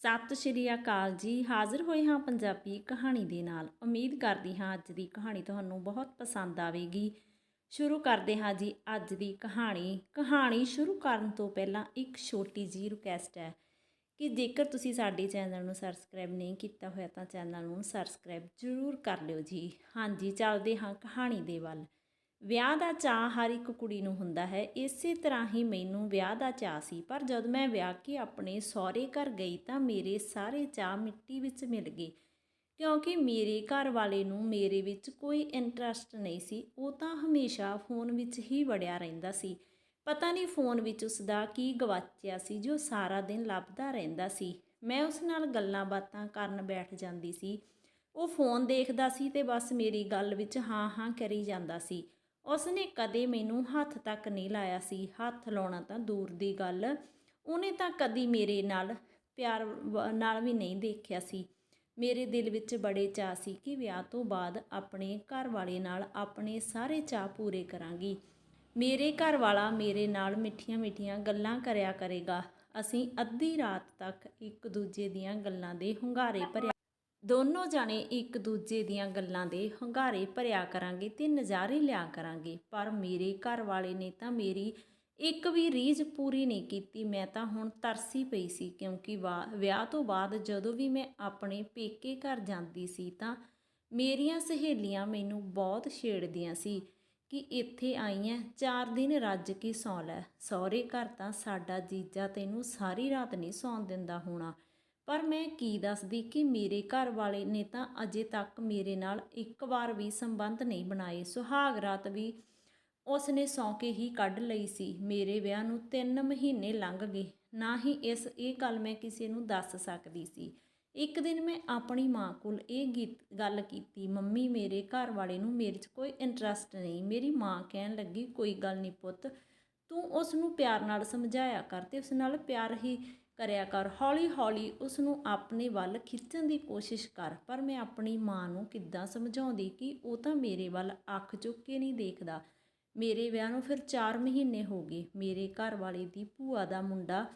ਸਤਿ ਸ਼੍ਰੀ ਅਕਾਲ ਜੀ। ਹਾਜ਼ਰ ਹੋਏ ਹਾਂ ਪੰਜਾਬੀ ਕਹਾਣੀ ਦੇ ਨਾਲ। ਉਮੀਦ ਕਰਦੀ ਹਾਂ ਅੱਜ ਦੀ ਕਹਾਣੀ ਤੁਹਾਨੂੰ ਬਹੁਤ ਪਸੰਦ ਆਵੇਗੀ। ਸ਼ੁਰੂ ਕਰਦੇ ਹਾਂ ਜੀ ਅੱਜ ਦੀ ਕਹਾਣੀ। ਕਹਾਣੀ ਸ਼ੁਰੂ ਕਰਨ ਤੋਂ ਪਹਿਲਾਂ ਇੱਕ ਛੋਟੀ ਜੀ ਰਿਕੁਐਸਟ ਹੈ ਕਿ ਜੇਕਰ ਤੁਸੀਂ ਸਾਡੇ ਚੈਨਲ ਨੂੰ ਸਬਸਕ੍ਰਾਈਬ ਨਹੀਂ ਕੀਤਾ ਹੋਇਆ ਤਾਂ ਚੈਨਲ ਨੂੰ ਸਬਸਕ੍ਰਾਈਬ ਜ਼ਰੂਰ ਕਰ ਲਿਓ ਜੀ। ਹਾਂਜੀ, ਚੱਲਦੇ ਹਾਂ ਕਹਾਣੀ ਦੇ ਵੱਲ। ਵਿਆਹ ਦਾ ਚਾਅ ਹਰ ਇੱਕ ਕੁੜੀ ਨੂੰ ਹੁੰਦਾ ਹੈ। ਇਸੇ ਤਰ੍ਹਾਂ ਹੀ ਮੈਨੂੰ ਵਿਆਹ ਦਾ ਚਾਅ ਸੀ, ਪਰ ਜਦ ਮੈਂ ਵਿਆਹ ਕੇ ਆਪਣੇ ਸਹੁਰੇ ਘਰ ਗਈ ਤਾਂ ਮੇਰੇ ਸਾਰੇ ਚਾਅ ਮਿੱਟੀ ਵਿੱਚ ਮਿਲ ਗਏ। ਕਿਉਂਕਿ ਮੇਰੇ ਘਰ ਵਾਲੇ ਨੂੰ ਮੇਰੇ ਵਿੱਚ ਕੋਈ ਇੰਟਰਸਟ ਨਹੀਂ ਸੀ, ਉਹ ਤਾਂ ਹਮੇਸ਼ਾ ਫੋਨ ਵਿੱਚ ਹੀ ਵੜਿਆ ਰਹਿੰਦਾ ਸੀ। ਪਤਾ ਨਹੀਂ ਫੋਨ ਵਿੱਚ ਉਸ ਦਾ ਕੀ ਗਵਾਚਿਆ ਸੀ, ਜੋ ਸਾਰਾ ਦਿਨ ਲੱਭਦਾ ਰਹਿੰਦਾ ਸੀ। ਮੈਂ ਉਸ ਨਾਲ ਗੱਲਾਂ ਬਾਤਾਂ ਕਰਨ ਬੈਠ ਜਾਂਦੀ ਸੀ। ਉਹ ਫੋਨ ਦੇਖਦਾ ਸੀ ਤੇ ਬਸ ਮੇਰੀ ਗੱਲ ਵਿੱਚ ਹਾਂ ਹਾਂ ਕਰੀ ਜਾਂਦਾ ਸੀ। ਉਸ ਨੇ ਕਦੇ ਮੈਨੂੰ ਹੱਥ ਤੱਕ ਨਹੀਂ ਲਾਇਆ ਸੀ, ਹੱਥ ਲਾਉਣਾ ਤਾਂ ਦੂਰ ਦੀ ਗੱਲ। ਉਹਨੇ ਤਾਂ ਕਦੀ ਮੇਰੇ ਨਾਲ ਪਿਆਰ ਵ- ਨਾਲ ਵੀ ਨਹੀਂ ਦੇਖਿਆ ਸੀ। ਮੇਰੇ ਦਿਲ ਵਿੱਚ ਬੜੇ ਚਾਅ ਸੀ ਕਿ ਵਿਆਹ ਤੋਂ ਬਾਅਦ ਆਪਣੇ ਘਰ ਵਾਲੇ ਨਾਲ ਆਪਣੇ ਸਾਰੇ ਚਾਅ ਪੂਰੇ ਕਰਾਂਗੀ। ਮੇਰੇ ਘਰ ਵਾਲਾ ਮੇਰੇ ਨਾਲ ਮਿੱਠੀਆਂ-ਮਿੱਠੀਆਂ ਗੱਲਾਂ ਕਰਿਆ ਕਰੇਗਾ। ਅਸੀਂ ਅੱਧੀ ਰਾਤ ਤੱਕ ਇੱਕ ਦੂਜੇ ਦੀਆਂ ਗੱਲਾਂ ਦੇ ਹੁੰਗਾਰੇ ਭਰਿਆ ਦੋਨੋਂ ਜਾਣੇ ਇੱਕ ਦੂਜੇ ਦੀਆਂ ਗੱਲਾਂ ਦੇ ਹੰਗਾਰੇ ਭਰਿਆ ਕਰਾਂਗੇ ਤੇ ਨਜ਼ਾਰੇ ਲਿਆ ਕਰਾਂਗੇ। ਪਰ ਮੇਰੇ ਘਰ ਵਾਲੇ ਨੇ ਤਾਂ ਮੇਰੀ ਇੱਕ ਵੀ ਰੀਝ ਪੂਰੀ ਨਹੀਂ ਕੀਤੀ। ਮੈਂ ਤਾਂ ਹੁਣ ਤਰਸੀ ਪਈ ਸੀ ਕਿਉਂਕਿ ਵਾ- ਵਿਆਹ ਤੋਂ ਬਾਅਦ ਜਦੋਂ ਵੀ ਮੈਂ ਆਪਣੇ ਪੇਕੇ ਘਰ ਜਾਂਦੀ ਸੀ ਤਾਂ ਮੇਰੀਆਂ ਸਹੇਲੀਆਂ ਮੈਨੂੰ ਬਹੁਤ ਛੇੜਦੀਆਂ ਸੀ ਕਿ ਇੱਥੇ ਆਈਆਂ ਚਾਰ ਦਿਨ ਰੱਜ ਕੇ ਸੌਂ ਲੈ। ਸਹੁਰੇ ਘਰ ਤਾਂ ਸਾਡਾ ਜੀਜਾ ਤੈਨੂੰ ਸਾਰੀ ਰਾਤ ਨਹੀਂ ਸੌਣ ਦਿੰਦਾ ਹੋਣਾ। ਪਰ ਮੈਂ ਕੀ ਦੱਸਦੀ ਕਿ ਮੇਰੇ ਘਰ ਵਾਲੇ ਨੇ ਤਾਂ ਅਜੇ ਤੱਕ ਮੇਰੇ ਨਾਲ ਇੱਕ ਵਾਰ ਵੀ ਸੰਬੰਧ ਨਹੀਂ ਬਣਾਏ। ਸੁਹਾਗ ਰਾਤ ਵੀ ਉਸ ਨੇ ਸੌਂ ਹੀ ਕੱਢ ਲਈ ਸੀ। ਮੇਰੇ ਵਿਆਹ ਨੂੰ 3 ਮਹੀਨੇ ਲੰਘ ਗਏ। ਨਾ ਹੀ ਇਸ, ਇਹ ਗੱਲ ਮੈਂ ਕਿਸੇ ਨੂੰ ਦੱਸ ਸਕਦੀ ਸੀ। ਇੱਕ ਦਿਨ ਮੈਂ ਆਪਣੀ ਮਾਂ ਕੋਲ ਇਹ ਗੀਤ, ਗੱਲ ਕੀਤੀ, ਮੰਮੀ, ਮੇਰੇ ਘਰ ਵਾਲੇ ਨੂੰ ਮੇਰੇ 'ਚ ਕੋਈ ਇੰਟਰਸਟ ਨਹੀਂ। ਮੇਰੀ ਮਾਂ ਕਹਿਣ ਲੱਗੀ, ਕੋਈ ਗੱਲ ਨਹੀਂ ਪੁੱਤ, ਤੂੰ ਉਸ ਨੂੰ ਪਿਆਰ ਨਾਲ ਸਮਝਾਇਆ ਕਰ ਤੇ ਉਸ ਨਾਲ ਪਿਆਰ ਹੀ ਕਰਿਆ ਕਰ। ਹੌਲੀ ਹੌਲੀ ਉਸ ਨੂੰ ਆਪਣੇ ਵੱਲ ਖਿੱਚਣ ਦੀ ਕੋਸ਼ਿਸ਼ ਕਰ। ਪਰ ਮੈਂ ਆਪਣੀ ਮਾਂ ਨੂੰ ਕਿੱਦਾਂ ਸਮਝਾਉਂਦੀ ਕਿ ਉਹ ਤਾਂ ਮੇਰੇ ਵੱਲ ਅੱਖ ਚੁੱਕ ਕੇ ਨਹੀਂ ਦੇਖਦਾ? ਮੇਰੇ ਵਿਆਹ ਨੂੰ ਫਿਰ 4 ਮਹੀਨੇ ਹੋ ਗਏ। ਮੇਰੇ ਘਰ ਵਾਲੇ ਦੀ ਭੂਆ ਦਾ ਮੁੰਡਾ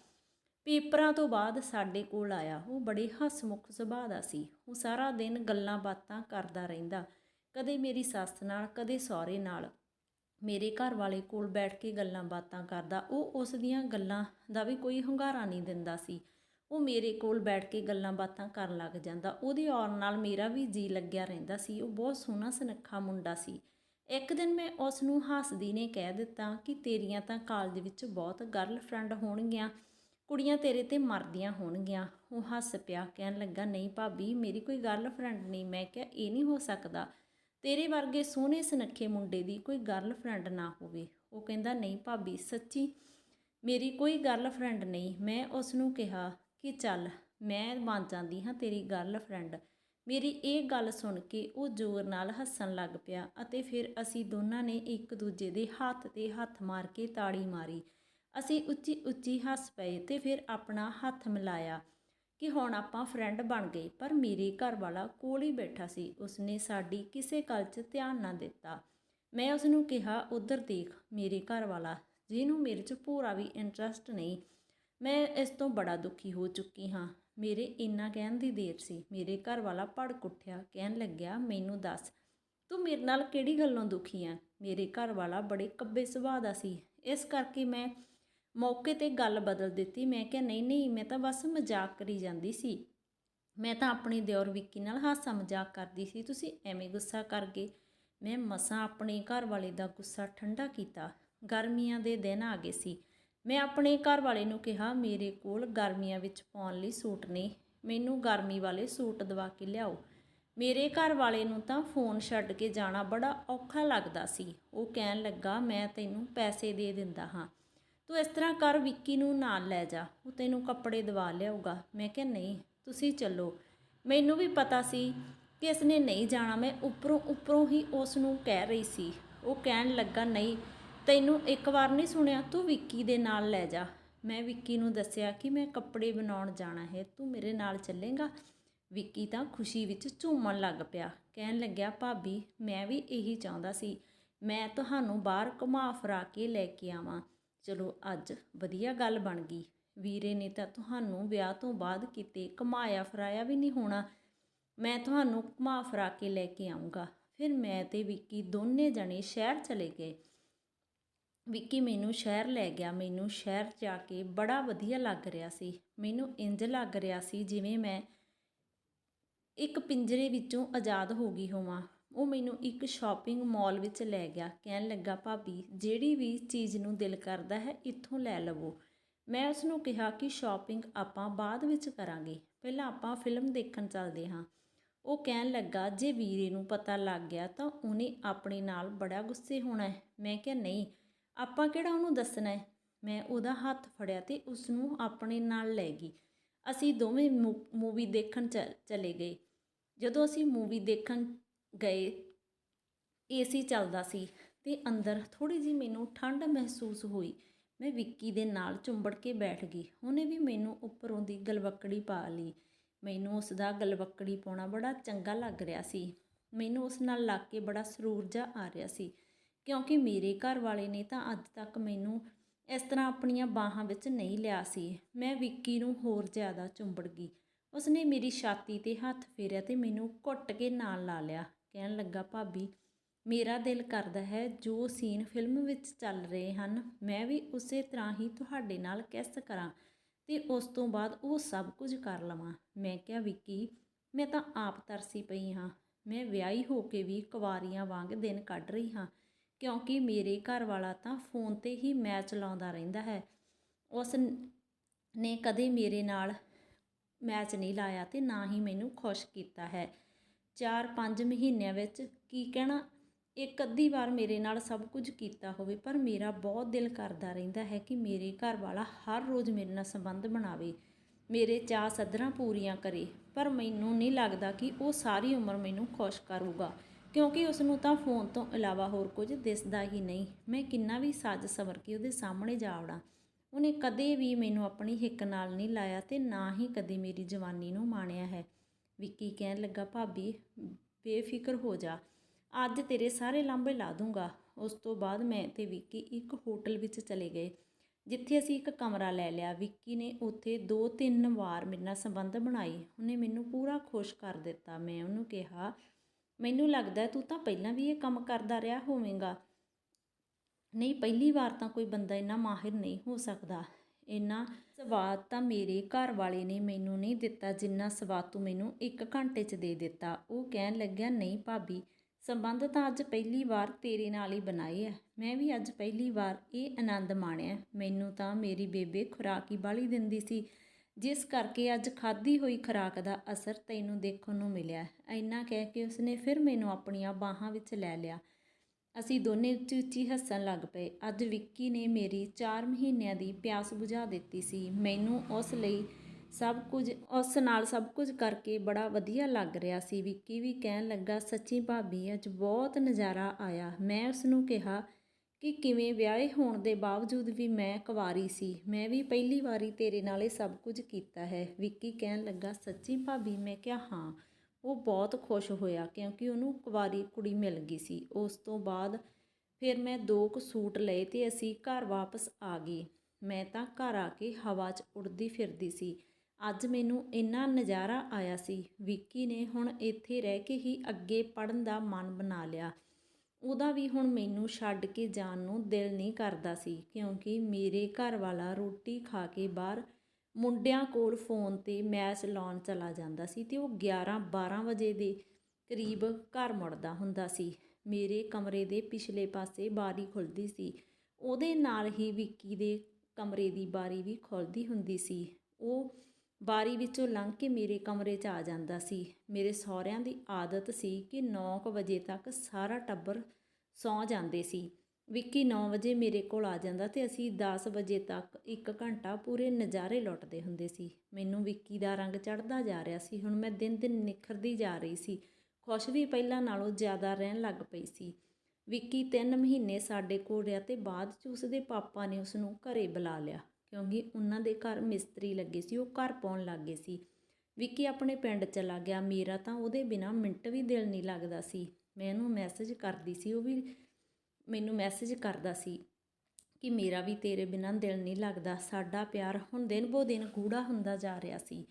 ਪੇਪਰਾਂ ਤੋਂ ਬਾਅਦ ਸਾਡੇ ਕੋਲ ਆਇਆ। ਉਹ ਬੜੇ ਹਸਮੁਖ ਸੁਭਾਅ ਦਾ ਸੀ। ਉਹ ਸਾਰਾ ਦਿਨ ਗੱਲਾਂ ਬਾਤਾਂ ਕਰਦਾ ਰਹਿੰਦਾ। ਕਦੇ ਮੇਰੀ ਸੱਸ ਨਾਲ, ਕਦੇ ਸਹੁਰੇ ਨਾਲ। ਮੇਰੇ ਘਰ ਵਾਲੇ ਕੋਲ ਬੈਠ ਕੇ ਗੱਲਾਂ ਬਾਤਾਂ ਕਰਦਾ, ਉਹ ਉਸ ਦੀਆਂ ਗੱਲਾਂ ਦਾ ਵੀ ਕੋਈ ਹੁੰਗਾਰਾ ਨਹੀਂ ਦਿੰਦਾ ਸੀ। ਉਹ ਮੇਰੇ ਕੋਲ ਬੈਠ ਕੇ ਗੱਲਾਂ ਬਾਤਾਂ ਕਰਨ ਲੱਗ ਜਾਂਦਾ। ਉਹਦੇ ਆਉਣ ਨਾਲ ਮੇਰਾ ਵੀ ਜੀ ਲੱਗਿਆ ਰਹਿੰਦਾ ਸੀ। ਉਹ ਬਹੁਤ ਸੋਹਣਾ ਸੁਨੱਖਾ ਮੁੰਡਾ ਸੀ। ਇੱਕ ਦਿਨ ਮੈਂ ਉਸ ਨੂੰ ਹੱਸਦੀ ਨੇ ਕਹਿ ਦਿੱਤਾ ਕਿ ਤੇਰੀਆਂ ਤਾਂ ਕਾਲਜ ਵਿੱਚ ਬਹੁਤ ਗਰਲਫ੍ਰੈਂਡ ਹੋਣਗੀਆਂ, ਕੁੜੀਆਂ ਤੇਰੇ ਤੇ ਮਰਦੀਆਂ ਹੋਣਗੀਆਂ। ਉਹ ਹੱਸ ਪਿਆ, ਕਹਿਣ ਲੱਗਾ, ਨਹੀਂ ਭਾਬੀ, ਮੇਰੀ ਕੋਈ ਗਰਲਫ੍ਰੈਂਡ ਨਹੀਂ। ਮੈਂ ਕਿਹਾ, ਇਹ ਨਹੀਂ ਹੋ ਸਕਦਾ। ਤੇਰੇ ਵਰਗੇ ਸੋਹਣੇ ਸੁਨੱਖੇ ਮੁੰਡੇ ਦੀ ਕੋਈ ਗਰਲਫ੍ਰੈਂਡ ਨਾ ਹੋਵੇ। ਉਹ ਕਹਿੰਦਾ, ਨਹੀਂ ਭਾਬੀ, ਸੱਚੀ ਮੇਰੀ ਕੋਈ ਗਰਲਫ੍ਰੈਂਡ ਨਹੀਂ। ਮੈਂ ਉਸ ਨੂੰ ਕਿਹਾ ਕਿ ਚੱਲ, ਮੈਂ ਬਣ ਜਾਂਦੀ ਹਾਂ ਤੇਰੀ ਗਰਲਫ੍ਰੈਂਡ ਮੇਰੀ ਇਹ ਗੱਲ ਸੁਣ ਕੇ ਉਹ ਜ਼ੋਰ ਨਾਲ ਹੱਸਣ ਲੱਗ ਪਿਆ ਅਤੇ ਫਿਰ ਅਸੀਂ ਦੋਨਾਂ ਨੇ ਇੱਕ ਦੂਜੇ ਦੇ ਹੱਥ ਤੇ ਹੱਥ ਮਾਰ ਕੇ ਤਾੜੀ ਮਾਰੀ। ਅਸੀਂ ਉੱਚੀ ਉੱਚੀ ਹੱਸ ਪਏ ਤੇ ਫਿਰ ਆਪਣਾ ਹੱਥ ਮਿਲਾਇਆ। ਕਿ ਹੁਣ ਆਪਾਂ ਫਰੈਂਡ ਬਣ ਗਏ, ਪਰ ਮੇਰੇ ਘਰ ਵਾਲਾ ਕੋਲ ਹੀ ਬੈਠਾ ਸੀ। ਉਸਨੇ ਸਾਡੀ ਕਿਸੇ ਗੱਲ 'ਚ ਧਿਆਨ ਨਾ ਦਿੱਤਾ। ਮੈਂ ਉਸ ਨੂੰ ਕਿਹਾ, ਉਧਰ ਦੇਖ ਮੇਰੇ ਘਰ ਵਾਲਾ ਜਿਹਨੂੰ ਮੇਰੇ 'ਚ ਪੂਰਾ ਵੀ ਇੰਟਰਸਟ ਨਹੀਂ, ਮੈਂ ਇਸ ਤੋਂ ਬੜਾ ਦੁਖੀ ਹੋ ਚੁੱਕੀ ਹਾਂ। ਮੇਰੇ ਇੰਨਾ ਕਹਿਣ ਦੀ ਦੇਰ ਸੀ। ਮੇਰੇ ਘਰ ਵਾਲਾ ਭੜਕ ਉੱਠਿਆ, ਕਹਿਣ ਲੱਗਿਆ, ਮੈਨੂੰ ਦੱਸ, ਤੂੰ ਮੇਰੇ ਨਾਲ ਕਿਹੜੀ ਗੱਲੋਂ ਦੁਖੀ ਆ? ਮੇਰੇ ਘਰ ਵਾਲਾ ਬੜੇ ਕੱਬੇ ਸੁਭਾਅ ਦਾ ਸੀ। ਇਸ ਕਰਕੇ ਮੈਂ ਮੌਕੇ ਤੇ ਗੱਲ ਬਦਲ ਦਿੱਤੀ। ਮੈਂ ਕਿਹਾ, ਨਹੀਂ ਨਹੀਂ, ਮੈਂ ਤਾਂ ਬਸ ਮਜ਼ਾਕ ਕਰੀ ਜਾਂਦੀ ਸੀ। ਮੈਂ ਤਾਂ ਆਪਣੀ ਦਿਓਰ ਵਿੱਕੀ ਨਾਲ ਹਾਸਾ ਮਜ਼ਾਕ ਕਰਦੀ ਸੀ। ਤੁਸੀਂ ਐਵੇਂ ਗੁੱਸਾ ਕਰ ਗਏ। ਮੈਂ ਮਸਾਂ ਆਪਣੇ ਘਰ ਵਾਲੇ ਦਾ ਗੁੱਸਾ ਠੰਡਾ ਕੀਤਾ। ਗਰਮੀਆਂ ਦੇ ਦਿਨ ਆ ਗਏ ਸੀ। ਮੈਂ ਆਪਣੇ ਘਰ ਵਾਲੇ ਨੂੰ ਕਿਹਾ, ਮੇਰੇ ਕੋਲ ਗਰਮੀਆਂ ਵਿੱਚ ਪਾਉਣ ਲਈ ਸੂਟ ਨਹੀਂ ਮੈਨੂੰ ਗਰਮੀ ਵਾਲੇ ਸੂਟ ਦਵਾ ਕੇ ਲਿਆਓ। ਮੇਰੇ ਘਰ ਵਾਲੇ ਨੂੰ ਤਾਂ ਫੋਨ ਛੱਡ ਕੇ ਜਾਣਾ ਬੜਾ ਔਖਾ ਲੱਗਦਾ ਸੀ। ਉਹ ਕਹਿਣ ਲੱਗਾ, ਮੈਂ ਤੈਨੂੰ ਪੈਸੇ ਦੇ ਦਿੰਦਾ ਹਾਂ। ਤੂੰ ਇਸ ਤਰ੍ਹਾਂ ਕਰ ਵਿੱਕੀ ਨੂੰ ਨਾਲ ਲੈ ਜਾ। ਉਹ ਤੈਨੂੰ ਕੱਪੜੇ ਦਵਾ ਲਿਆਊਗਾ। ਮੈਂ ਕਿਹਾ, ਨਹੀਂ, ਤੁਸੀਂ ਚੱਲੋ। ਮੈਨੂੰ ਵੀ ਪਤਾ ਸੀ ਕਿ ਇਸ ਨੇ ਨਹੀਂ ਜਾਣਾ। ਮੈਂ ਉੱਪਰੋਂ ਉੱਪਰੋਂ ਹੀ ਉਸ ਨੂੰ ਕਹਿ ਰਹੀ ਸੀ। ਉਹ ਕਹਿਣ ਲੱਗਾ, ਨਹੀਂ, ਤੈਨੂੰ ਇੱਕ ਵਾਰ ਨਹੀਂ ਸੁਣਿਆ, ਤੂੰ ਵਿੱਕੀ ਦੇ ਨਾਲ ਲੈ ਜਾ। ਮੈਂ ਵਿੱਕੀ ਨੂੰ ਦੱਸਿਆ ਕਿ ਮੈਂ ਕੱਪੜੇ ਬਣਾਉਣ ਜਾਣਾ ਹੈ। ਤੂੰ ਮੇਰੇ ਨਾਲ ਚੱਲੇਗਾ? ਵਿੱਕੀ ਤਾਂ ਖੁਸ਼ੀ ਵਿੱਚ ਝੂਮਣ ਲੱਗ ਪਿਆ। ਕਹਿਣ ਲੱਗਿਆ, ਭਾਬੀ, ਮੈਂ ਵੀ ਇਹੀ ਚਾਹੁੰਦਾ ਸੀ। ਮੈਂ ਤੁਹਾਨੂੰ ਬਾਹਰ ਘੁਮਾ ਫਰਾ ਕੇ ਲੈ ਕੇ ਆਵਾਂ। ਚਲੋ ਅੱਜ ਵਧੀਆ ਗੱਲ ਬਣ ਗਈ। ਵੀਰੇ ਨੇ ਤਾਂ ਤੁਹਾਨੂੰ ਵਿਆਹ ਤੋਂ ਬਾਅਦ ਕਿਤੇ ਕਮਾਇਆ ਫਰਾਇਆ ਵੀ ਨਹੀਂ ਹੋਣਾ। ਮੈਂ ਤੁਹਾਨੂੰ ਘੁਮਾ ਫਰਾ ਕੇ ਲੈ ਕੇ ਆਉਂਗਾ ਫਿਰ ਮੈਂ ਤੇ ਵਿੱਕੀ ਦੋਨੇ ਜਣੇ ਸ਼ਹਿਰ ਚਲੇ ਗਏ। ਵਿੱਕੀ ਮੈਨੂੰ ਸ਼ਹਿਰ ਲੈ ਗਿਆ। ਮੈਨੂੰ ਸ਼ਹਿਰ ਜਾ ਕੇ ਬੜਾ ਵਧੀਆ ਲੱਗ ਰਿਹਾ ਸੀ। ਮੈਨੂੰ ਇੰਜ ਲੱਗ ਰਿਹਾ ਸੀ ਜਿਵੇਂ ਮੈਂ ਇੱਕ ਪਿੰਜਰੇ ਵਿੱਚੋਂ ਆਜ਼ਾਦ ਹੋ ਗਈ ਹੋਵਾਂ। ਉਹ ਮੈਨੂੰ ਇੱਕ ਸ਼ਾਪਿੰਗ ਮਾਲ ਵਿੱਚ ਲੈ ਗਿਆ। ਕਹਿਣ ਲੱਗਾ, ਭਾਬੀ, ਜਿਹੜੀ ਵੀ ਚੀਜ਼ ਨੂੰ ਦਿਲ ਕਰਦਾ ਹੈ, ਇੱਥੋਂ ਲੈ ਲਵੋ। ਮੈਂ ਉਸ ਨੂੰ ਕਿਹਾ ਕਿ ਸ਼ਾਪਿੰਗ ਆਪਾਂ ਬਾਅਦ ਵਿੱਚ ਕਰਾਂਗੇ। ਪਹਿਲਾਂ ਆਪਾਂ ਫਿਲਮ ਦੇਖਣ ਚੱਲਦੇ ਹਾਂ। ਉਹ ਕਹਿਣ ਲੱਗਾ, ਜੇ ਵੀਰੇ ਨੂੰ ਪਤਾ ਲੱਗ ਗਿਆ, ਤਾਂ ਉਹਨੇ ਆਪਣੇ ਨਾਲ ਬੜਾ ਗੁੱਸੇ ਹੋਣਾ ਹੈ। ਮੈਂ ਕਿਹਾ, ਨਹੀਂ, ਆਪਾਂ ਕਿਹੜਾ ਉਹਨੂੰ ਦੱਸਣਾ ਹੈ? ਮੈਂ ਉਹਦਾ ਹੱਥ ਫੜਿਆ ਤੇ ਉਸ ਨੂੰ ਆਪਣੇ ਨਾਲ ਲੈ ਗਈ। ਅਸੀਂ ਦੋਵੇਂ ਮੂਵੀ ਦੇਖਣ ਚ- ਚਲੇ ਗਏ। ਜਦੋਂ ਅਸੀਂ ਮੂਵੀ ਦੇਖਣ ਗਏ, ਏਸੀ ਚੱਲਦਾ ਸੀ ਅਤੇ ਅੰਦਰ ਥੋੜ੍ਹੀ ਜਿਹੀ ਮੈਨੂੰ ਠੰਡ ਮਹਿਸੂਸ ਹੋਈ। ਮੈਂ ਵਿੱਕੀ ਦੇ ਨਾਲ ਚੁੰਬੜ ਕੇ ਬੈਠ ਗਈ। ਉਹਨੇ ਵੀ ਮੈਨੂੰ ਉੱਪਰੋਂ ਦੀ ਗਲਵੱਕੜੀ ਪਾ ਲਈ। ਮੈਨੂੰ ਉਸ ਦਾ ਗਲਵੱਕੜੀ ਪਾਉਣਾ ਬੜਾ ਚੰਗਾ ਲੱਗ ਰਿਹਾ ਸੀ। ਮੈਨੂੰ ਉਸ ਨਾਲ ਲੱਗ ਕੇ ਬੜਾ ਸਰੂਰ ਜਿਹਾ ਆ ਰਿਹਾ ਸੀ। ਕਿਉਂਕਿ ਮੇਰੇ ਘਰ ਵਾਲੇ ਨੇ ਤਾਂ ਅੱਜ ਤੱਕ ਮੈਨੂੰ ਇਸ ਤਰ੍ਹਾਂ ਆਪਣੀਆਂ ਬਾਹਾਂ ਵਿੱਚ ਨਹੀਂ ਲਿਆ ਸੀ। ਮੈਂ ਵਿੱਕੀ ਨੂੰ ਹੋਰ ਜ਼ਿਆਦਾ ਚੁੰਬੜ ਗਈ। ਉਸਨੇ ਮੇਰੀ ਛਾਤੀ ਤੇ ਹੱਥ ਫੇਰਿਆ ਤੇ ਮੈਨੂੰ ਘੁੱਟ ਕੇ ਨਾਲ ਲਾ ਲਿਆ। ਕਹਿਣ ਲੱਗਾ, ਭਾਬੀ, ਮੇਰਾ ਦਿਲ ਕਰਦਾ ਹੈ ਜੋ ਸੀਨ ਫਿਲਮ ਵਿੱਚ ਚੱਲ ਰਹੇ ਹਨ। ਮੈਂ ਵੀ ਉਸੇ ਤਰ੍ਹਾਂ ਹੀ ਤੁਹਾਡੇ ਨਾਲ ਕਿਸ ਕਰਾਂ ਤੇ ਉਸ ਤੋਂ ਬਾਅਦ ਉਹ ਸਭ ਕੁਝ ਕਰ ਲਵਾਂ। ਮੈਂ ਕਿਹਾ, ਵਿੱਕੀ, ਮੈਂ ਤਾਂ ਆਪ ਤਰਸੀ ਪਈ ਹਾਂ। ਮੈਂ ਵਿਆਹੀ ਹੋ ਕੇ ਵੀ ਕੁਵਾਰੀਆਂ ਵਾਂਗ ਦਿਨ ਕੱਢ ਰਹੀ ਹਾਂ, ਕਿਉਂਕਿ ਮੇਰੇ ਘਰ ਵਾਲਾ ਤਾਂ ਫੋਨ ਤੇ ਹੀ ਮੈਚ ਲਾਉਂਦਾ ਰਹਿੰਦਾ ਹੈ। ਉਸ ਨੇ ਕਦੇ ਮੇਰੇ ਨਾਲ ਮੈਚ ਨਹੀਂ ਲਾਇਆ ਤੇ ਨਾ ਹੀ ਮੈਨੂੰ ਖੁਸ਼ ਕੀਤਾ ਹੈ। 4-5 ਮਹੀਨਿਆਂ ਵਿੱਚ ਕੀ ਕਹਿਣਾ, ਇੱਕ ਅੱਧੀ ਵਾਰ ਮੇਰੇ ਨਾਲ ਸਭ ਕੁਝ ਕੀਤਾ ਹੋਵੇ, ਪਰ ਮੇਰਾ ਬਹੁਤ ਦਿਲ ਕਰਦਾ ਰਹਿੰਦਾ ਹੈ ਕਿ ਮੇਰੇ ਘਰ ਵਾਲਾ ਹਰ ਰੋਜ਼ ਮੇਰੇ ਨਾਲ ਸੰਬੰਧ ਬਣਾਵੇ, ਮੇਰੇ ਚਾਹ ਸਦਰਾਂ ਪੂਰੀਆਂ ਕਰੇ, ਪਰ ਮੈਨੂੰ ਨਹੀਂ ਲੱਗਦਾ ਕਿ ਉਹ ਸਾਰੀ ਉਮਰ ਮੈਨੂੰ ਖੁਸ਼ ਕਰੂਗਾ, ਕਿਉਂਕਿ ਉਸ ਨੂੰ ਤਾਂ ਫੋਨ ਤੋਂ ਇਲਾਵਾ ਹੋਰ ਕੁਝ ਦਿਸਦਾ ਹੀ ਨਹੀਂ। ਮੈਂ ਕਿੰਨਾ ਵੀ ਸਾਜ ਸਵਰ ਕੇ ਉਹਦੇ ਸਾਹਮਣੇ ਜਾ ਵੜਾਂ, ਉਹਨੇ ਕਦੇ ਵੀ ਮੈਨੂੰ ਆਪਣੀ ਹਿੱਕ ਨਾਲ ਨਹੀਂ ਲਾਇਆ ਤੇ ਨਾ ਹੀ ਕਦੇ ਮੇਰੀ ਜਵਾਨੀ ਨੂੰ ਮਾਣਿਆ ਹੈ। ਵਿੱਕੀ ਕਹਿਣ ਲੱਗਾ, ਭਾਬੀ, ਬੇਫਿਕਰ ਹੋ ਜਾ। ਅੱਜ ਤੇਰੇ ਸਾਰੇ ਲਾਂਭੇ ਲਾ ਦੂੰਗਾ। ਉਸ ਤੋਂ ਬਾਅਦ ਮੈਂ ਤੇ ਵਿੱਕੀ ਇੱਕ ਹੋਟਲ ਵਿੱਚ ਚਲੇ ਗਏ, ਜਿੱਥੇ ਅਸੀਂ ਇੱਕ ਕਮਰਾ ਲੈ ਲਿਆ। ਵਿੱਕੀ ਨੇ ਉੱਥੇ ਦੋ ਤਿੰਨ ਵਾਰ ਮੇਰੇ ਨਾਲ ਸੰਬੰਧ ਬਣਾਈ। ਉਹਨੇ ਮੈਨੂੰ ਪੂਰਾ ਖੁਸ਼ ਕਰ ਦਿੱਤਾ। ਮੈਂ ਉਹਨੂੰ ਕਿਹਾ, ਮੈਨੂੰ ਲੱਗਦਾ ਤੂੰ ਤਾਂ ਪਹਿਲਾਂ ਵੀ ਇਹ ਕੰਮ ਕਰਦਾ ਰਿਹਾ ਹੋਵੇਂਗਾ। ਨਹੀਂ, ਪਹਿਲੀ ਵਾਰ ਤਾਂ ਕੋਈ ਬੰਦਾ ਇੰਨਾ ਮਾਹਿਰ ਨਹੀਂ ਹੋ ਸਕਦਾ। ਇੰਨਾ ਸਵਾਦ ਤਾਂ ਮੇਰੇ ਘਰ ਵਾਲੇ ਨੇ ਮੈਨੂੰ ਨਹੀਂ ਦਿੱਤਾ, ਜਿੰਨਾ ਸਵਾਦ ਤੂੰ ਮੈਨੂੰ 1 ਘੰਟੇ 'ਚ ਦੇ ਦਿੱਤਾ। ਉਹ ਕਹਿਣ ਲੱਗਿਆ, ਨਹੀਂ ਭਾਬੀ, ਸੰਬੰਧ ਤਾਂ ਅੱਜ ਪਹਿਲੀ ਵਾਰ ਤੇਰੇ ਨਾਲ ਹੀ ਬਣਾਏ ਆ ਮੈਂ ਵੀ ਅੱਜ ਪਹਿਲੀ ਵਾਰ ਇਹ ਆਨੰਦ ਮਾਣਿਆ। ਮੈਨੂੰ ਤਾਂ ਮੇਰੀ ਬੇਬੇ ਖੁਰਾਕ ਹੀ ਬਾਲੀ ਦਿੰਦੀ ਸੀ, ਜਿਸ ਕਰਕੇ ਅੱਜ ਖਾਧੀ ਹੋਈ ਖੁਰਾਕ ਦਾ ਅਸਰ ਤੈਨੂੰ ਦੇਖਣ ਨੂੰ ਮਿਲਿਆ। ਇੰਨਾ ਕਹਿ ਕੇ ਉਸਨੇ ਫਿਰ ਮੈਨੂੰ ਆਪਣੀਆਂ ਬਾਹਾਂ ਵਿੱਚ ਲੈ ਲਿਆ। ਅਸੀਂ ਦੋਨੇ ਉੱਚੀ ਉੱਚੀ ਹੱਸਣ ਲੱਗ ਪਏ। ਅੱਜ ਵਿੱਕੀ ਨੇ ਮੇਰੀ 4 ਮਹੀਨਿਆਂ ਦੀ ਪਿਆਸ ਬੁਝਾ ਦਿੱਤੀ ਸੀ। ਮੈਨੂੰ ਉਸ ਲਈ ਸਭ ਕੁਝ, ਉਸ ਨਾਲ ਸਭ ਕੁਝ ਕਰਕੇ ਬੜਾ ਵਧੀਆ ਲੱਗ ਰਿਹਾ ਸੀ। ਵਿੱਕੀ ਵੀ ਕਹਿਣ ਲੱਗਾ, ਸੱਚੀ ਭਾਬੀ ਅੱਜ ਬਹੁਤ ਨਜ਼ਾਰਾ ਆਇਆ। ਮੈਂ ਉਸ ਨੂੰ ਕਿਹਾ ਕਿ ਕਿਵੇਂ ਵਿਆਹੇ ਹੋਣ ਦੇ ਬਾਵਜੂਦ ਵੀ ਮੈਂ ਕੁਵਾਰੀ ਸੀ। ਮੈਂ ਵੀ ਪਹਿਲੀ ਵਾਰੀ ਤੇਰੇ ਨਾਲ ਇਹ ਸਭ ਕੁਝ ਕੀਤਾ ਹੈ। ਵਿੱਕੀ ਕਹਿਣ ਲੱਗਾ, ਸੱਚੀ ਭਾਬੀ, ਮੈਂ ਕਿਹਾ, ਹਾਂ। ਉਹ ਬਹੁਤ ਖੁਸ਼ ਹੋਇਆ ਕਿਉਂਕਿ ਉਹਨੂੰ ਕੁਵਾਰੀ ਕੁੜੀ ਮਿਲ ਗਈ ਸੀ। ਉਸ ਤੋਂ ਬਾਅਦ ਫਿਰ ਮੈਂ ਦੋ ਕੁ ਸੂਟ ਲਏ ਤੇ ਅਸੀਂ ਘਰ ਵਾਪਸ ਆ ਗਏ। ਮੈਂ ਤਾਂ ਘਰ ਆ ਕੇ ਹਵਾ 'ਚ ਉੱਡਦੀ ਫਿਰਦੀ ਸੀ। ਅੱਜ ਮੈਨੂੰ ਇੰਨਾ ਨਜ਼ਾਰਾ ਆਇਆ ਸੀ। ਵਿੱਕੀ ਨੇ ਹੁਣ ਇੱਥੇ ਰਹਿ ਕੇ ਹੀ ਅੱਗੇ ਪੜਨ ਦਾ ਮਨ ਬਣਾ ਲਿਆ। ਉਹਦਾ ਵੀ ਹੁਣ ਮੈਨੂੰ ਛੱਡ ਕੇ ਜਾਣ ਨੂੰ ਦਿਲ ਨਹੀਂ ਕਰਦਾ ਸੀ ਕਿਉਂਕਿ ਮੇਰੇ ਘਰ ਵਾਲਾ ਰੋਟੀ ਖਾ ਕੇ ਬਾਹਰ ਮੁੰਡਿਆਂ ਕੋਲ ਫੋਨ ਤੇ ਮੈਚ ਲਾਉਣ ਚਲਾ ਜਾਂਦਾ ਸੀ ਅਤੇ ਉਹ 11 12 ਵਜੇ ਦੇ ਕਰੀਬ ਘਰ ਮੁੜਦਾ ਹੁੰਦਾ ਸੀ। ਮੇਰੇ ਕਮਰੇ ਦੇ ਪਿਛਲੇ ਪਾਸੇ ਬਾਰੀ ਖੁੱਲਦੀ ਸੀ। ਉਹਦੇ ਨਾਲ ਹੀ ਵਿੱਕੀ ਦੇ ਕਮਰੇ ਦੀ ਬਾਰੀ ਵੀ ਖੁੱਲਦੀ ਹੁੰਦੀ ਸੀ। ਉਹ ਬਾਰੀ ਵਿੱਚੋਂ ਲੰਘ ਕੇ ਮੇਰੇ ਕਮਰੇ 'ਚ ਆ ਜਾਂਦਾ ਸੀ। ਮੇਰੇ ਸਹੁਰਿਆਂ ਦੀ ਆਦਤ ਸੀ ਕਿ 9:00 ਵਜੇ ਤੱਕ ਸਾਰਾ ਟੱਬਰ ਸੌਂ ਜਾਂਦੇ ਸੀ। ਵਿੱਕੀ 9 ਵਜੇ ਮੇਰੇ ਕੋਲ ਆ ਜਾਂਦਾ ਤੇ ਅਸੀਂ 10 ਵਜੇ ਤੱਕ ਇੱਕ ਘੰਟਾ ਪੂਰੇ ਨਜ਼ਾਰੇ ਲੁੱਟਦੇ ਹੁੰਦੇ ਸੀ। ਮੈਨੂੰ ਵਿੱਕੀ ਦਾ ਰੰਗ ਚੜ੍ਹਦਾ ਜਾ ਰਿਹਾ ਸੀ। ਹੁਣ ਮੈਂ ਦਿਨ ਦਿਨ ਨਿਖਰਦੀ ਜਾ ਰਹੀ ਸੀ। ਖੁਸ਼ ਵੀ ਪਹਿਲਾਂ ਨਾਲੋਂ ਜ਼ਿਆਦਾ ਰਹਿਣ ਲੱਗ ਪਈ ਸੀ। ਵਿੱਕੀ 3 ਮਹੀਨੇ ਸਾਡੇ ਕੋਲ ਰਿਹਾ ਤੇ ਬਾਅਦ ਚ ਉਸਦੇ ਪਾਪਾ ਨੇ ਉਸ ਨੂੰ ਘਰੇ ਬੁਲਾ ਲਿਆ, ਕਿਉਂਕਿ ਉਹਨਾਂ ਦੇ ਘਰ ਮਿਸਤਰੀ ਲੱਗੇ ਸੀ, ਉਹ ਘਰ ਪਾਉਣ ਲੱਗੇ ਸੀ। ਵਿੱਕੀ ਆਪਣੇ ਪਿੰਡ ਚਲਾ ਗਿਆ। ਮੇਰਾ ਤਾਂ ਉਹਦੇ ਬਿਨਾ ਮਿੰਟ ਵੀ ਦਿਲ ਨਹੀਂ ਲੱਗਦਾ ਸੀ। ਮੈਂ ਉਹਨੂੰ ਮੈਸੇਜ ਕਰਦੀ ਸੀ, ਉਹ ਵੀ ਮੈਨੂੰ ਮੈਸੇਜ ਕਰਦਾ ਸੀ ਕਿ ਮੇਰਾ ਵੀ ਤੇਰੇ ਬਿਨਾਂ ਦਿਲ ਨਹੀਂ ਲੱਗਦਾ, ਸਾਡਾ ਪਿਆਰ ਹੁਣ ਦਿਨ ਬੋ ਦਿਨ ਗੂੜਾ ਹੁੰਦਾ ਜਾ ਰਿਹਾ ਸੀ।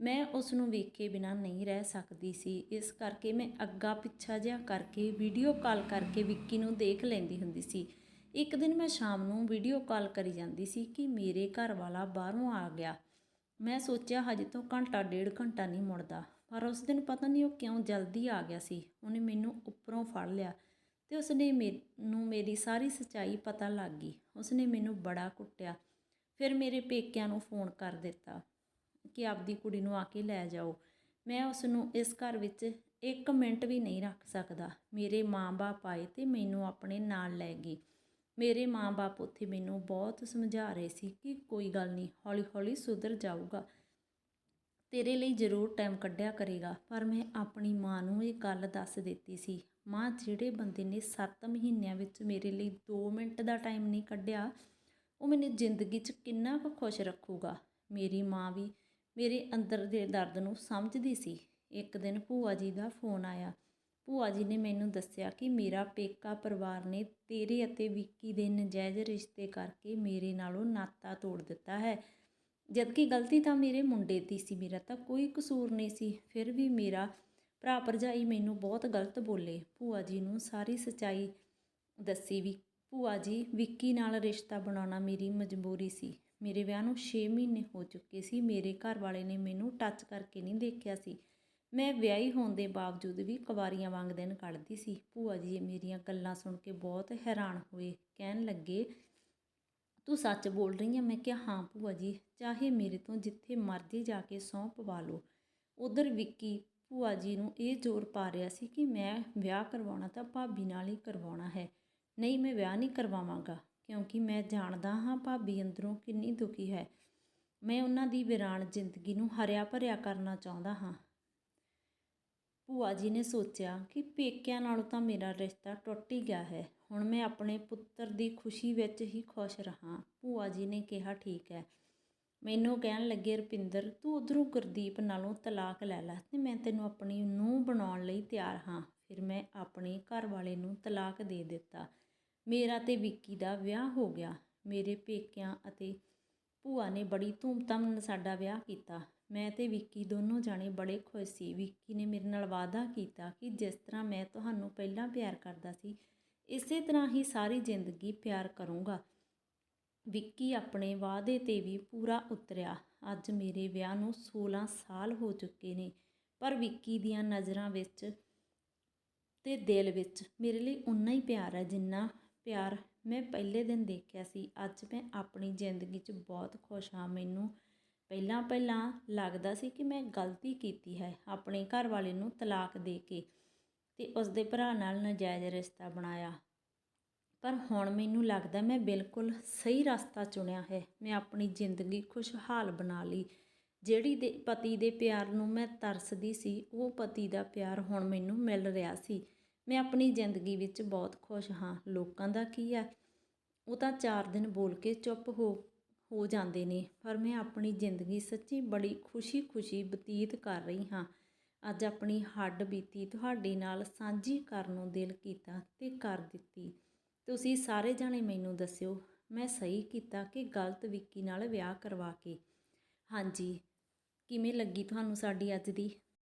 ਮੈਂ ਉਸ ਨੂੰ ਵੇਖੇ ਬਿਨਾਂ ਨਹੀਂ ਰਹਿ ਸਕਦੀ ਸੀ। ਇਸ ਕਰਕੇ ਮੈਂ ਅੱਗਾ ਪਿੱਛਾ ਜਿਹਾ ਕਰਕੇ ਵੀਡੀਓ ਕਾਲ ਕਰਕੇ ਵਿੱਕੀ ਨੂੰ ਦੇਖ ਲੈਂਦੀ ਹੁੰਦੀ ਸੀ। ਇੱਕ ਦਿਨ ਮੈਂ ਸ਼ਾਮ ਨੂੰ ਵੀਡੀਓ ਕਾਲ ਕਰੀ ਜਾਂਦੀ ਸੀ ਕਿ ਮੇਰੇ ਘਰ ਵਾਲਾ ਬਾਹਰੋਂ ਆ ਗਿਆ। ਮੈਂ ਸੋਚਿਆ ਹਜੇ ਤੋਂ ਘੰਟਾ ਡੇਢ ਘੰਟਾ ਨਹੀਂ ਮੁੜਦਾ, ਪਰ ਉਸ ਦਿਨ ਪਤਾ ਨਹੀਂ ਉਹ ਕਿਉਂ ਜਲਦੀ ਆ ਗਿਆ ਸੀ। ਉਹਨੇ ਮੈਨੂੰ ਉੱਪਰੋਂ ਫੜ ਲਿਆ। ਤੇ ਉਸਨੇ ਮੈਨੂੰ ਮੇਰੀ ਸਾਰੀ ਸੱਚਾਈ ਪਤਾ ਲੱਗ ਗਈ। ਉਸਨੇ ਮੈਨੂੰ ਬੜਾ ਕੁੱਟਿਆ। ਫਿਰ ਮੇਰੇ ਪੇਕਿਆਂ ਨੂੰ ਫੋਨ ਕਰ ਦਿੱਤਾ ਕਿ ਆਪਦੀ ਕੁੜੀ ਨੂੰ ਆ ਕੇ ਲੈ ਜਾਓ। ਮੈਂ ਉਸ ਨੂੰ ਇਸ ਘਰ ਵਿੱਚ ਇੱਕ ਮਿੰਟ ਵੀ ਨਹੀਂ ਰੱਖ ਸਕਦਾ। ਮੇਰੇ ਮਾਂ-ਬਾਪ ਆਏ ਤੇ ਮੈਨੂੰ ਆਪਣੇ ਨਾਲ ਲੈ ਗਏ। ਮੇਰੇ ਮਾਂ-ਬਾਪ ਉੱਥੇ ਮੈਨੂੰ ਬਹੁਤ ਸਮਝਾ ਰਹੇ ਸੀ ਕਿ ਕੋਈ ਗੱਲ ਨਹੀਂ, ਹੌਲੀ-ਹੌਲੀ ਸੁਧਰ ਜਾਊਗਾ। ਤੇਰੇ ਲਈ ਜ਼ਰੂਰ ਟਾਈਮ ਕੱਢਿਆ ਕਰੇਗਾ, ਪਰ ਮੈਂ ਆਪਣੀ ਮਾਂ ਨੂੰ ਇਹ ਗੱਲ ਦੱਸ ਦਿੱਤੀ ਸੀ। ਮਾਂ, ਜਿਹੜੇ ਬੰਦੇ ਨੇ 7 ਮਹੀਨਿਆਂ ਵਿੱਚ ਮੇਰੇ ਲਈ 2 ਮਿੰਟ ਦਾ ਟਾਈਮ ਨਹੀਂ ਕੱਢਿਆ, ਉਹ ਮੈਨੂੰ ਜ਼ਿੰਦਗੀ 'ਚ ਕਿੰਨਾ ਕੁ ਖੁਸ਼ ਰੱਖੂਗਾ। ਮੇਰੀ ਮਾਂ ਵੀ ਮੇਰੇ ਅੰਦਰ ਦੇ ਦਰਦ ਨੂੰ ਸਮਝਦੀ ਸੀ। ਇੱਕ ਦਿਨ ਭੂਆ ਜੀ ਦਾ ਫੋਨ ਆਇਆ। ਭੂਆ ਜੀ ਨੇ ਮੈਨੂੰ ਦੱਸਿਆ ਕਿ ਮੇਰਾ ਪੇਕਾ ਪਰਿਵਾਰ ਨੇ ਤੇਰੇ ਅਤੇ ਵਿੱਕੀ ਦੇ ਨਜਾਇਜ਼ ਰਿਸ਼ਤੇ ਕਰਕੇ ਮੇਰੇ ਨਾਲੋਂ ਨਾਤਾ ਤੋੜ ਦਿੱਤਾ ਹੈ। ਜਦਕਿ ਗਲਤੀ ਤਾਂ ਮੇਰੇ ਮੁੰਡੇ ਦੀ ਸੀ, ਮੇਰਾ ਤਾਂ ਕੋਈ ਕਸੂਰ ਨਹੀਂ ਸੀ। ਫਿਰ ਵੀ ਮੇਰਾ ਭਰਾ ਭਰਜਾਈ ਮੈਨੂੰ ਬਹੁਤ ਗਲਤ ਬੋਲੇ। ਭੂਆ ਜੀ ਨੂੰ ਸਾਰੀ ਸਚਾਈ ਦੱਸੀ ਵੀ। ਭੂਆ ਜੀ ਵਿੱਕੀ ਨਾਲ ਰਿਸ਼ਤਾ ਬਣਾਉਣਾ ਮੇਰੀ ਮਜਬੂਰੀ ਸੀ। ਮੇਰੇ ਵਿਆਹ ਨੂੰ 6 ਮਹੀਨੇ ਹੋ ਚੁੱਕੇ ਸੀ। ਮੇਰੇ ਘਰ ਵਾਲੇ ਨੇ ਮੈਨੂੰ ਟੱਚ ਕਰਕੇ ਨਹੀਂ ਦੇਖਿਆ ਸੀ। ਮੈਂ ਵਿਆਹੀ ਹੋਣ ਦੇ ਬਾਵਜੂਦ ਵੀ ਕੁਵਾਰੀਆਂ ਵਾਂਗ ਦਿਨ ਕੱਢਦੀ ਸੀ। ਭੂਆ ਜੀ ਮੇਰੀਆਂ ਗੱਲਾਂ ਸੁਣ ਕੇ ਬਹੁਤ ਹੈਰਾਨ ਹੋਏ। ਕਹਿਣ ਲੱਗੇ, ਤੂੰ ਸੱਚ ਬੋਲ ਰਹੀ ਹੈ ਮੈਂ ਕਿਹਾ, ਹਾਂ ਭੂਆ ਜੀ, ਚਾਹੇ ਮੇਰੇ ਤੋਂ ਜਿੱਥੇ ਮਰਜ਼ੀ ਜਾ ਕੇ ਸਹੁੰ ਪਵਾ ਲਓ। ਉਧਰ ਵਿੱਕੀ ਭੂਆ ਜੀ ਨੂੰ ਇਹ ਜ਼ੋਰ ਪਾ ਰਿਹਾ ਸੀ ਕਿ ਮੈਂ ਵਿਆਹ ਕਰਵਾਉਣਾ ਤਾਂ ਭਾਬੀ ਨਾਲ ਹੀ ਕਰਵਾਉਣਾ ਹੈ। ਨਹੀਂ, ਮੈਂ ਵਿਆਹ ਨਹੀਂ ਕਰਵਾਵਾਂਗਾ, ਕਿਉਂਕਿ ਮੈਂ ਜਾਣਦਾ ਹਾਂ ਭਾਬੀ ਅੰਦਰੋਂ ਕਿੰਨੀ ਦੁਖੀ ਹੈ। ਮੈਂ ਉਹਨਾਂ ਦੀ ਵਿਰਾਨ ਜ਼ਿੰਦਗੀ ਨੂੰ ਹਰਿਆ ਭਰਿਆ ਕਰਨਾ ਚਾਹੁੰਦਾ ਹਾਂ। ਭੂਆ ਜੀ ਨੇ ਸੋਚਿਆ ਕਿ ਪੇਕਿਆਂ ਨਾਲੋਂ ਤਾਂ ਮੇਰਾ ਰਿਸ਼ਤਾ ਟੁੱਟ ਹੀ ਗਿਆ ਹੈ। ਹੁਣ ਮੈਂ ਆਪਣੇ ਪੁੱਤਰ ਦੀ ਖੁਸ਼ੀ ਵਿੱਚ ਹੀ ਖੁਸ਼ ਰਹਾ। ਭੂਆ ਜੀ ਨੇ ਕਿਹਾ, ਠੀਕ ਹੈ। ਮੈਨੂੰ ਕਹਿਣ ਲੱਗੇ, ਰੁਪਿੰਦਰ, ਤੂੰ ਉਧਰੋਂ ਗੁਰਦੀਪ ਨਾਲੋਂ ਤਲਾਕ ਲੈ ਲੈ ਤੇ ਮੈਂ ਤੈਨੂੰ ਆਪਣੀ ਨੂੰਹ ਬਣਾਉਣ ਲਈ ਤਿਆਰ ਹਾਂ। ਫਿਰ ਮੈਂ ਆਪਣੇ ਘਰ ਵਾਲੇ ਨੂੰ ਤਲਾਕ ਦੇ ਦਿੱਤਾ। ਮੇਰਾ ਤੇ ਵਿੱਕੀ ਦਾ ਵਿਆਹ ਹੋ ਗਿਆ। ਮੇਰੇ ਪੇਕਿਆਂ ਅਤੇ ਭੂਆ ਨੇ ਬੜੀ ਧੂਮਧਾਮ ਨਾਲ ਸਾਡਾ ਵਿਆਹ ਕੀਤਾ। ਮੈਂ ਤੇ ਵਿੱਕੀ ਦੋਨੋਂ ਜਾਣੇ ਬੜੇ ਖੁਸ਼ ਸੀ। ਵਿੱਕੀ ਨੇ ਮੇਰੇ ਨਾਲ ਵਾਅਦਾ ਕੀਤਾ ਕਿ ਜਿਸ ਤਰ੍ਹਾਂ ਮੈਂ ਤੁਹਾਨੂੰ ਪਹਿਲਾਂ ਪਿਆਰ ਕਰਦਾ ਸੀ, ਇਸੇ ਤਰ੍ਹਾਂ ਹੀ ਸਾਰੀ ਜ਼ਿੰਦਗੀ ਪਿਆਰ ਕਰੂੰਗਾ। ਵਿੱਕੀ ਆਪਣੇ ਵਾਅਦੇ ਤੇ ਵੀ ਪੂਰਾ ਉਤਰਿਆ। ਅੱਜ ਮੇਰੇ ਵਿਆਹ ਨੂੰ 16 ਸਾਲ ਹੋ ਚੁੱਕੇ ਨੇ, ਪਰ ਵਿੱਕੀ ਦੀਆਂ ਨਜ਼ਰਾਂ ਵਿੱਚ ਤੇ ਦਿਲ ਵਿੱਚ ਮੇਰੇ ਲਈ ਉਨਾ ਹੀ ਪਿਆਰ ਹੈ ਜਿੰਨਾ ਪਿਆਰ ਮੈਂ ਪਹਿਲੇ ਦਿਨ ਦੇਖਿਆ ਸੀ। ਅੱਜ ਮੈਂ ਆਪਣੀ ਜ਼ਿੰਦਗੀ 'ਚ ਬਹੁਤ ਖੁਸ਼ ਹਾਂ। ਮੈਨੂੰ ਪਹਿਲਾਂ ਪਹਿਲਾਂ ਲੱਗਦਾ ਸੀ ਕਿ ਮੈਂ ਗਲਤੀ ਕੀਤੀ ਹੈ ਆਪਣੇ ਘਰ ਵਾਲੇ ਨੂੰ ਤਲਾਕ ਦੇ ਕੇ ਤੇ ਉਸ ਦੇ ਭਰਾ ਨਾਲ ਨਜਾਇਜ਼ ਰਿਸ਼ਤਾ ਬਣਾਇਆ। ਪਰ ਹੁਣ ਮੈਨੂੰ ਲੱਗਦਾ ਮੈਂ ਬਿਲਕੁਲ ਸਹੀ ਰਸਤਾ ਚੁਣਿਆ ਹੈ। ਮੈਂ ਆਪਣੀ ਜ਼ਿੰਦਗੀ ਖੁਸ਼ਹਾਲ ਬਣਾ ਲਈ। ਜਿਹੜੀ ਦੇ ਪਤੀ ਦੇ ਪਿਆਰ ਨੂੰ ਮੈਂ ਤਰਸਦੀ ਸੀ, ਉਹ ਪਤੀ ਦਾ ਪਿਆਰ ਹੁਣ ਮੈਨੂੰ ਮਿਲ ਰਿਹਾ ਸੀ। ਮੈਂ ਆਪਣੀ ਜ਼ਿੰਦਗੀ ਵਿੱਚ ਬਹੁਤ ਖੁਸ਼ ਹਾਂ। ਲੋਕਾਂ ਦਾ ਕੀ ਹੈ? ਉਹ ਤਾਂ 4 ਦਿਨ ਬੋਲ ਕੇ ਚੁੱਪ ਹੋ ਹੋ ਜਾਂਦੇ ਨੇ। ਪਰ ਮੈਂ ਆਪਣੀ ਜ਼ਿੰਦਗੀ ਸੱਚੀ ਬੜੀ ਖੁਸ਼ੀ-ਖੁਸ਼ੀ ਬਤੀਤ ਕਰ ਰਹੀ ਹਾਂ। ਅੱਜ ਆਪਣੀ ਹੱਡ ਬੀਤੀ ਤੁਹਾਡੇ ਨਾਲ ਸਾਂਝੀ ਕਰਨ ਨੂੰ ਦਿਲ ਕੀਤਾ ਤੇ ਕਰ ਦਿੱਤੀ। ਤੁਸੀਂ ਸਾਰੇ ਜਾਣੇ ਮੈਨੂੰ ਦੱਸਿਓ, ਮੈਂ ਸਹੀ ਕੀਤਾ ਕਿ ਗਲਤ ਵਿੱਕੀ ਨਾਲ ਵਿਆਹ ਕਰਵਾ ਕੇ? ਹਾਂਜੀ, ਕਿਵੇਂ ਲੱਗੀ ਤੁਹਾਨੂੰ ਸਾਡੀ ਅੱਜ ਦੀ